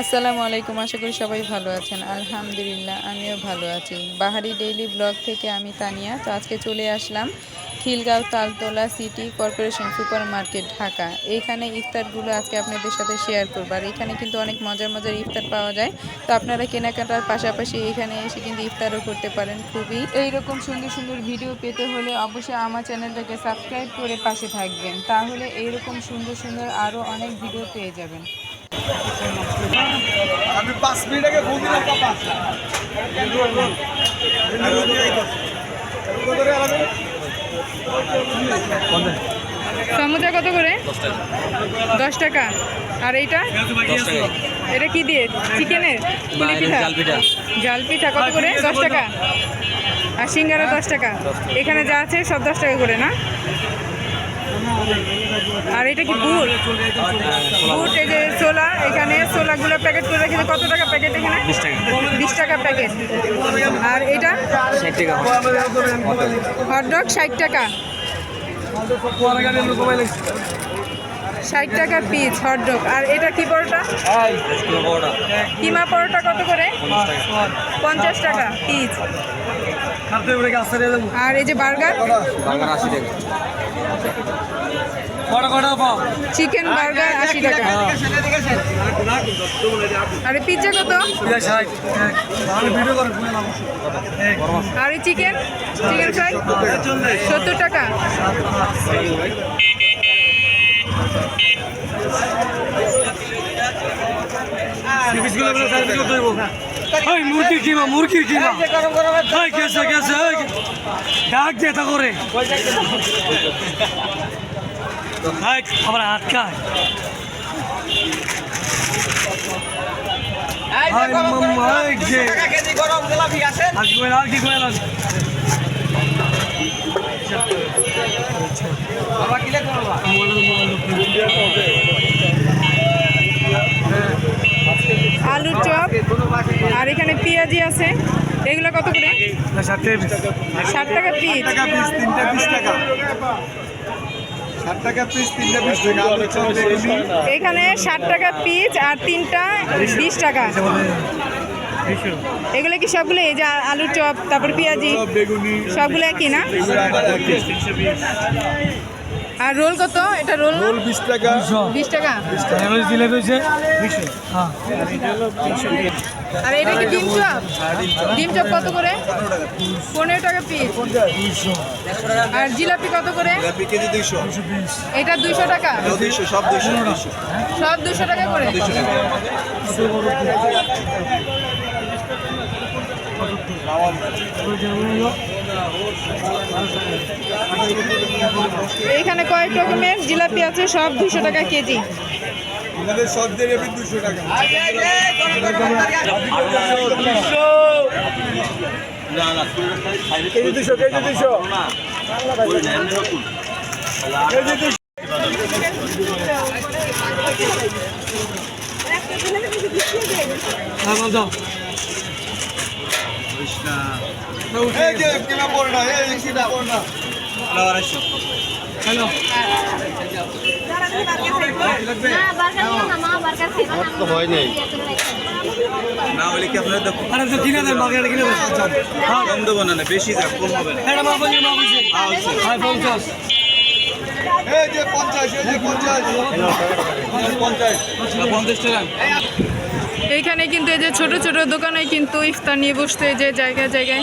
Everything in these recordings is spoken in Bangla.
আসসালামু আলাইকুম, আশা করি সবাই ভালো আছেন। আলহামদুলিল্লাহ, আমিও ভালো আছি। বাহারি ডেইলি ব্লগ থেকে আমি তানিয়া। তো আজকে চলে আসলাম Khilgaon Taltala city corporation super market Dhaka. এইখানে ইফতারগুলো আজকে আপনাদের সাথে শেয়ার করব। আর এখানে কিন্তু অনেক মজার মজার ইফতার পাওয়া যায়। তো আপনারা কেনাকাটার পাশাপাশি এখানে এসে কিন্তু ইফতারও করতে পারেন খুবই। এইরকম সুন্দর সুন্দর ভিডিও পেতে হলে অবশ্যই আমার চ্যানেলটাকে সাবস্ক্রাইব করে পাশে থাকবেন। তাহলে এইরকম সুন্দর সুন্দর আরও অনেক ভিডিও পেয়ে যাবেন। আমি পাঁচ মিনিট আগে ফোন দিলাম পাপা। সমুচা কত করে? দশ টাকা। আর এইটা? এটা কি দিয়ে? চিকেনের? পুলি পিঠা জাল পিঠা। কত করে? দশ টাকা। আর সিঙ্গারা দশ টাকা। এখানে যা আছে সব দশ টাকা করে না? আর এটা কি বুট বুট এই যে সোলা এখানে সোলাগুলো প্যাকেট করে রেখেছে। কত টাকা প্যাকেট এখানে? বিশ টাকা। প্যাকেট আর এটা? হটডগ ষাট টাকা। ষাট টাকা পিস হটডগ আর এটা কি পরোটা? কিমা পরোটা কত করে? পঞ্চাশ টাকা পিস আর এই যে বার্গার? চিকেন বার্গার আশি টাকা। আর পিৎজা কত? আর চিকেন চিকেন ফ্রাই সত্তর টাকা। মুরগির কিমা মুরগির কিমা। কেসে কেসে ডাক দিয়ে তা করে। আমার হাত খায় হাই মাম্মা হাই যে আর কি কইলা আর কি কইলা আলুর চপ আর এখানে পেঁয়াজি আছে। এগুলো কত করে? ষাট টাকা পিস। টাকা পিস। তিনটা টাকা ষাট টাকা পিস তিনটা টাকা। এখানে ষাট টাকা পিস আর তিনটা বিশ টাকা। এগুলো কি সবগুলো? এই যে আলুর চপ তারপর পেঁয়াজি সবগুলো একই না। আর রোল কত এটা রোল না রোল বিশ টাকা বিশ টাকা জিলেবি হয়েছে হ্যাঁ আর এটা কি ডিম চপ ডিম চপ কত করে পনেরো টাকা পিস আর জিলাপি কত করে জিলাপি কেজি দুইশো এটা দুইশো টাকা দুইশো সব দুইশো দুইশো সব দুশো টাকা করে দুইশো টাকা এইখানে কয়েক রকমের জিলাপি আছে সব দুশো টাকা কেজি। আমাদের দুশো টাকা। কেজি দুশো কেজি দুশো। কেজি দুশো। হ্যাঁ দাও। যে কিমা পরোটা এই যে কিমা পরোটা হ্যালো না হলে কি আপনারা দেখুন আরে তো কিনে দেন বাকি কিনে দেন কম দেবো না না বেশি যাক কম হবে না এটা এই যে এই যে টাকা। এইখানে কিন্তু এই যে ছোট ছোট দোকানে কিন্তু ইফতার নিয়ে বসতে যে জায়গায় জায়গায়।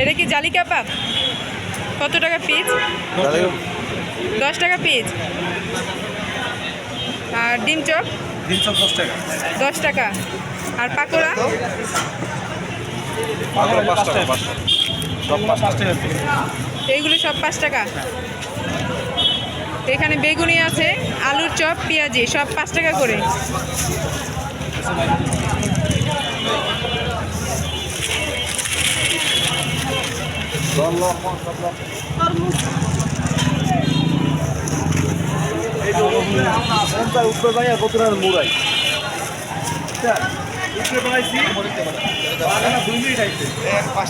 এটা কি জালি কাবাব কত টাকা পিস দশ টাকা পিস আর ডিম চপ? তিনশো দশ টাকা। দশ টাকা। আর পাকোড়া? এইগুলো সব পাঁচ টাকা। এখানে বেগুনি আছে আলুর চপ পেঁয়াজি সব পাঁচ টাকা করে। উত্তর ভাইয়া কত মুড়াই উত্তর বানাইছি দুই মিনিট আইছে পাঁচ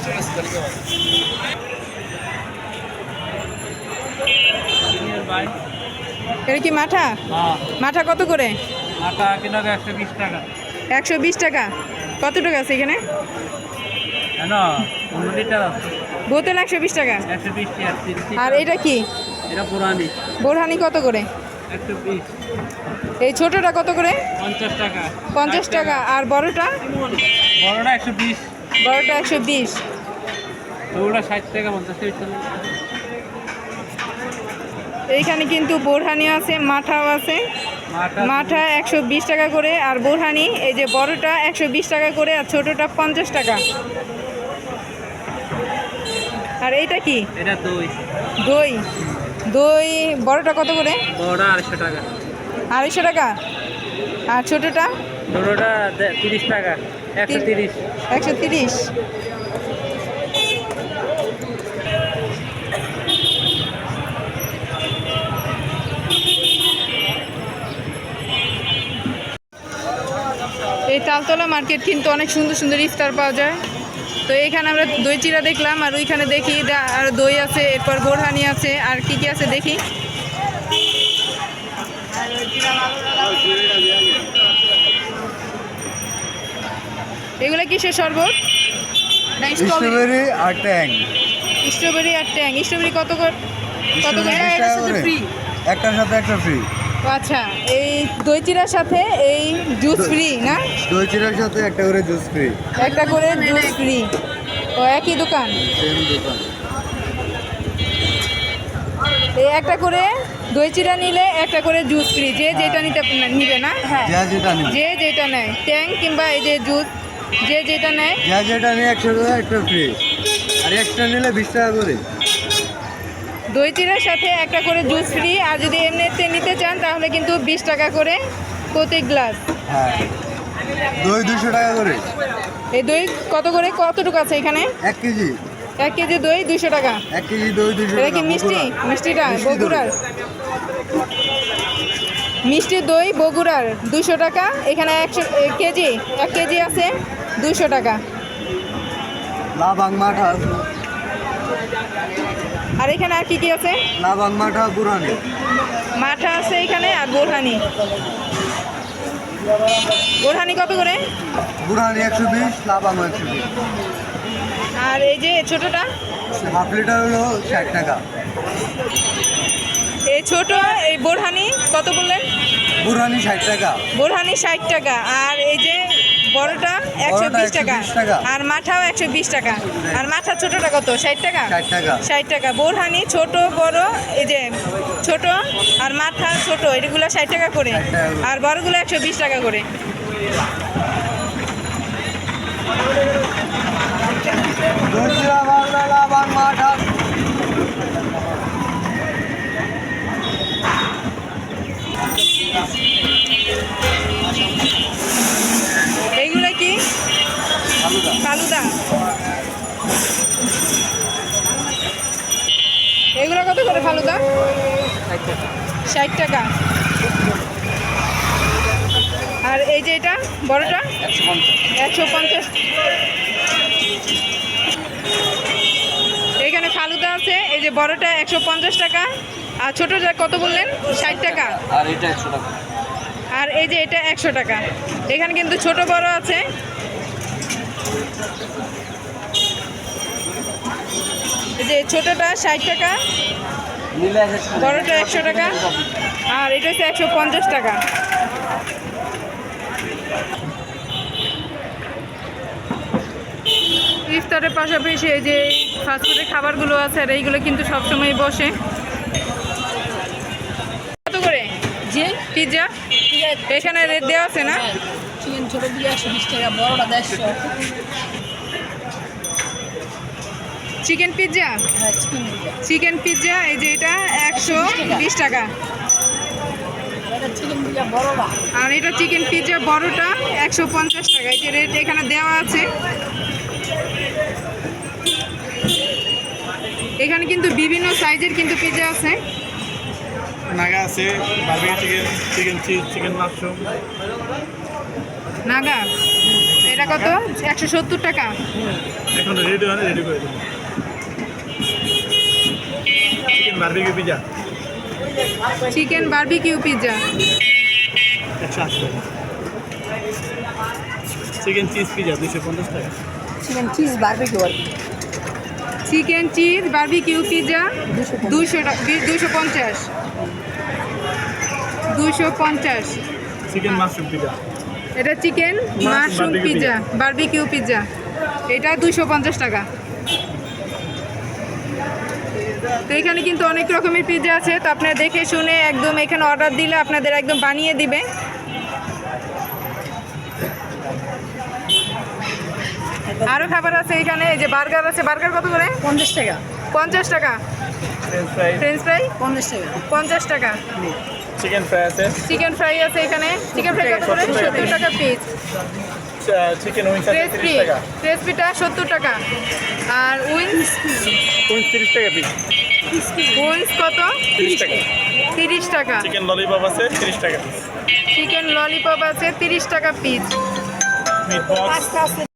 এটা কি মাঠা? মাঠা কত করে? কিলো একশো বিশ টাকা। একশো বিশ টাকা। কত টাকা আছে এখানে? কেন? পনেরো লিটার আছে। বোতল একশো বিশ টাকা। আর এটা কি? বোরহানি। কত করে? এই ছোটটা কত করে? পঞ্চাশ টাকা। পঞ্চাশ টাকা। আর বড়টা? বড়টা একশো বিশ। বড়টা একশো বিশ। টাকা এইখানে কিন্তু বোরহানি আছে মাঠাও আছে। মাঠা একশো বিশ টাকা করে। আর বোরহানি এই যে বড়টা একশো বিশ টাকা করে আর ছোটটা পঞ্চাশ টাকা। আর এইটা কি? এটা দই। দই। দই বড়টা কত করে? বড়টা আড়াইশো টাকা। আড়াইশো টাকা? আর ছোটটা? ছোটোটা তিরিশ টাকা। একশো তিরিশ। একশো তিরিশ। এই তালতলা মার্কেট কিন্তু অনেক সুন্দর সুন্দর ইফতার পাওয়া যায়। তো এখানে আমরা দই চিরা দেখলাম আর ওইখানে দেখি আর দই আছে এরপর বোরহানি আছে আর কি কি আছে দেখি। এগুলো কিসের শরবত? স্ট্রবেরি আর ট্যাং। স্ট্রবেরি আর ট্যাং। স্ট্রবেরি কত করে কত করে? ফ্রি একটার সাথে একটা ফ্রি আচ্ছা এই দই চিরার সাথে এই জুস ফ্রি না? দই চিরার সাথে একটা করে জুস ফ্রি একটা করে জুস ফ্রি ও একই দোকান? সেম দোকান। এই একটা করে দই চিরা নিলে একটা করে জুস ফ্রি যে যেটা নিতে নিবে না? হ্যাঁ। যা যে যেটা নেয়। ট্যাং কিংবা এই যে জুস যে যেটা নেয়? যা যেটা নিয়ে একশো টাকা একটা ফ্রি আর এক্সট্রা নিলে বিশ টাকা করে। দই চিরার সাথে একটা করে জুস ফ্রি আর যদি এমনিতে নিতে চান তাহলে কিন্তু বিশ টাকা করে প্রতি গ্লাস। হ্যাঁ দই দুশো টাকা করে। এই দই কত করে? কতটুকু আছে এখানে? এক কেজি। এক কেজি দই দুইশো টাকা। এক কেজি দই দুশো এটা কি মিষ্টি? মিষ্টিটা? বগুড়ার। মিষ্টি দই বগুড়ার দুশো টাকা। এখানে একশো কেজি এক কেজি আছে দুশো টাকা। লাবাং মাঠা আর এখানে আর কি কি আছে? লাবাং মাঠা বুড়ানি মাঠা আছে এখানে আর বোরহানি। বোরহানি কত করে? বুড়ানি একশো বিশ লাবাং একশো বিশ। আর এই যে ছোটটা? হাফ লিটার হলো ষাট টাকা। এই ছোট এই বোরহানি কত বললেন? বুড়ানি ষাট টাকা। বোরহানি ষাট টাকা। আর এই যে বড়টা একশো বিশ টাকা। আর মাঠাও একশো বিশ টাকা। আর মাঠা ছোটটা কত? ষাট টাকা? ষাট টাকা। বোরহানি ছোট বড় এই যে ছোট আর মাথা ছোট এগুলো ষাট টাকা করে। 60 টাকা করে। আর বড়গুলো একশো বিশ টাকা করে। দর্জিরা ষাট টাকা। আর এই যে এটা বড়টা? একশো পঞ্চাশ। এখানে ফালুদা আছে এই যে বড়টা একশো পঞ্চাশ টাকা আর ছোটোটা কত বললেন? ষাট টাকা। আর এটা একশো টাকা। আর এই যে এটা একশো টাকা। এখানে কিন্তু ছোট বড় আছে। এই যে ছোটটা ষাট টাকা। বড়টা একশো টাকা আর এটা হচ্ছে একশো পঞ্চাশ টাকা। ইফতারের পাশাপাশি এই যে ফাস্টফুডের খাবারগুলো আছে আর এইগুলো কিন্তু সবসময় বসে। কত করে? জি? পিৎজা? এখানে রেট দেওয়া আছে না? চিকেন ছোটগুলো একশো বিশ টাকা বড়টা দেড়শো। চিকেন পিৎজা চিকেন পিৎজা এই যে এটা একশো বিশ টাকা। আর এটা চিকেন পিৎজা বড়টা একশো পঞ্চাশ টাকা। এই যে রেট এখানে দেওয়া আছে। এখানে কিন্তু বিভিন্ন সাইজের কিন্তু পিৎজা আছে। নাগা আছে chicken chicken cheese chicken mushroom. Naga? এটা কত? একশো সত্তর টাকা। এখন রেডি হয় রেডি করে দেবো। Chicken barbecue pizza chicken barbecue pizza একশো আশি টাকা চিকেন চিজ পিজা দুশো পঞ্চাশ টাকা। চিকেন চিজ বারবিকিউ আর চিকেন চিজ বারবিকিউ পিৎজা দুশো দুশো পঞ্চাশ। দুশো পঞ্চাশ। চিকেন মাশরুম পিজা এটা chicken mushroom pizza barbecue pizza এটা দুশো পঞ্চাশ টাকা। তো এখানে কিন্তু অনেক রকমের পিৎজা আছে। তো আপনারা দেখে শুনে একদম এখানে অর্ডার দিলে আপনাদের একদম বানিয়ে দিবে। আরও খাবার আছে এখানে এই যে বার্গার আছে। বার্গার কত করে? পঞ্চাশ টাকা। পঞ্চাশ টাকা। ফ্রেঞ্চ ফ্রাই ফ্রেঞ্চ ফ্রাই পঞ্চাশ টাকা। পঞ্চাশ টাকা। চিকেন ফ্রাই আছে। চিকেন ফ্রাই আছে এখানে। চিকেন ফ্রাই কত করে? সত্তর টাকা। পিস চিকেন উইংস আছে ক্রেসপি তিরিশ টাকা। ক্রেসপিটা সত্তর টাকা। আর উইংস উইংস তিরিশ টাকা পিস উইংস কত? তিরিশ টাকা। তিরিশ টাকা। চিকেন ললিপপ আছে তিরিশ টাকা পিস চিকেন ললিপপ আছে তিরিশ টাকা পিস মিট বক্স